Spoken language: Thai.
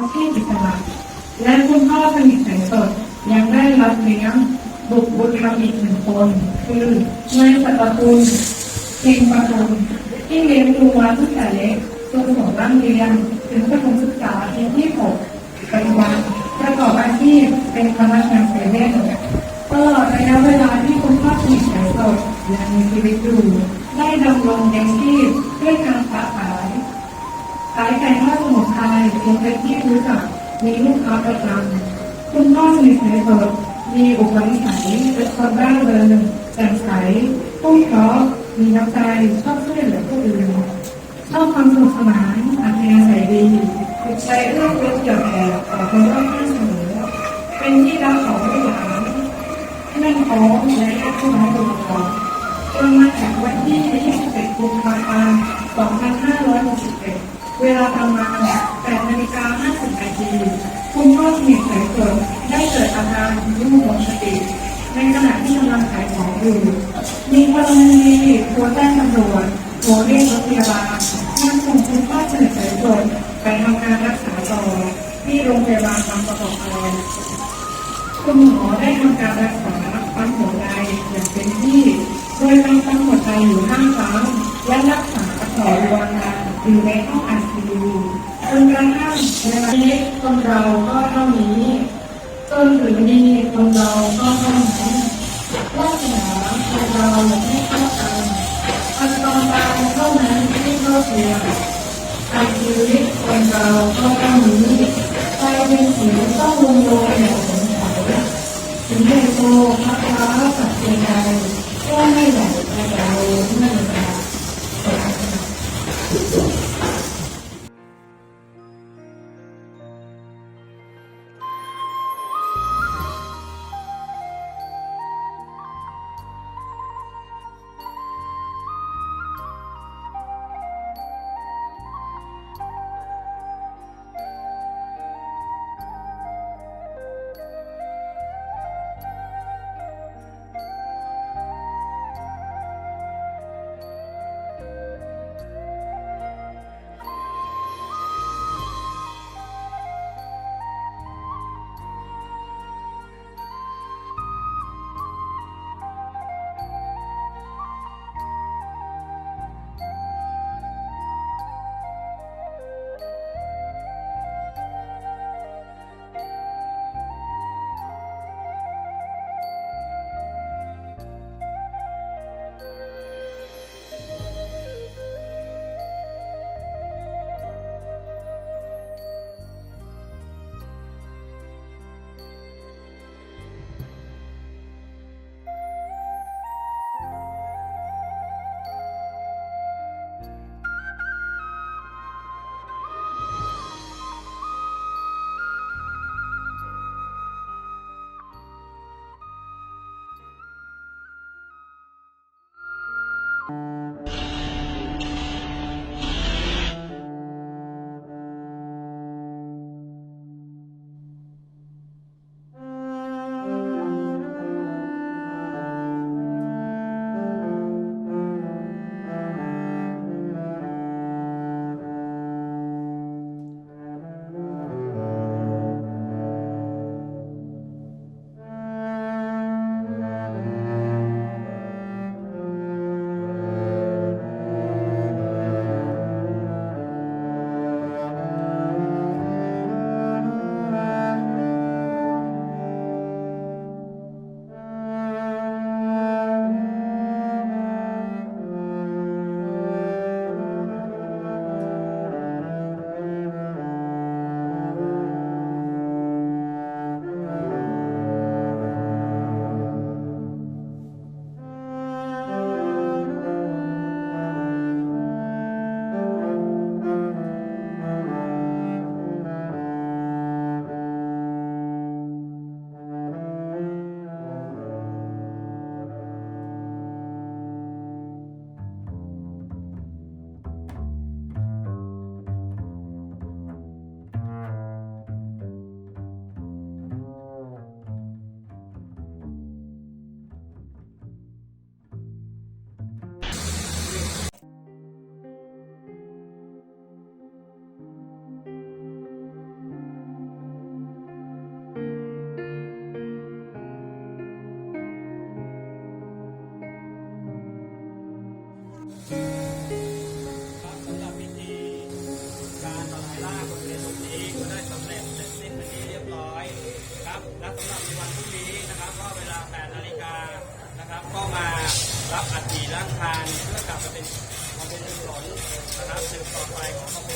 อาชีพอิสระและคุณพ่อสนิทแสงสดยังได้รับเลี้ยงบุตรบุตรธรรมอีกหนึ่งคน คือนายสัตคุณเพ่งประทุมที่เลี้ยงดูมาตั้งแต่เล็กจนถึงร่ำเรียนถึงประถมศึกษาปีที่หกปัจจุบันประกอบอาชีพเป็นพนักงานเซเว่นตลอดระยะเวลาที่คุณพ่อสนิทแสงสดยังมีชีวิตอยู่ได้ดำรงเลี้ยงชีพด้วยการค้าขายขายไก่อสมุนไพรยังเป็นที่รู้จักมีลูกค้าประจำคุณพ่อสนิทในเบิดมีอุปนิสัยเป็นคนร่าเริงแจ่มใสผู้เพราะมีน้ำใจชอบช่วยเหลือผู้อื่นชอบความสนุกสนาน เวลาประมาณ8นาฬิกา50นาทีคุณพ่อสนิทสายสดได้เกิดอาการยุ่งหมดสติในขณะที่กำลังขายของอยู่ มีพลเมืองดีโทรแจ้งตำรวจโทรเรียกรถพยาบาลนำส่งคุณพ่อสนิทสายสดไปทำการรักษาต่อที่โรงพยาบาลบางประกอบแรคุณหมอได้ทำการรักษาปั๊มหัวใจอย่างเต็มที่ โดยการปั๊มหัวใจอยู่ข้างฟ้าและรักษาต่อรวมกัน อยู่ในห้องไอซียูจนกระทั่งเวลานี้คนเราก็เท่านี้จนถึงนี้คนเราก็เท่านั้นวาสนาคนเราไม่เท่ากันอันตรตายเท่านั้นที่เท่าเทียมการชีวิตคนเราก็เท่านี้ใจเป็นสีต้องลงโลงอย่างสงสัยถึงได้โตพักร้าสัตว์ใดก็ไม่อยากจะเราไม่อยาก you. ขี่ล้างคานเพื่อกลับมาเป็นมาเป็นถนนนะครับสืบต่อไปของ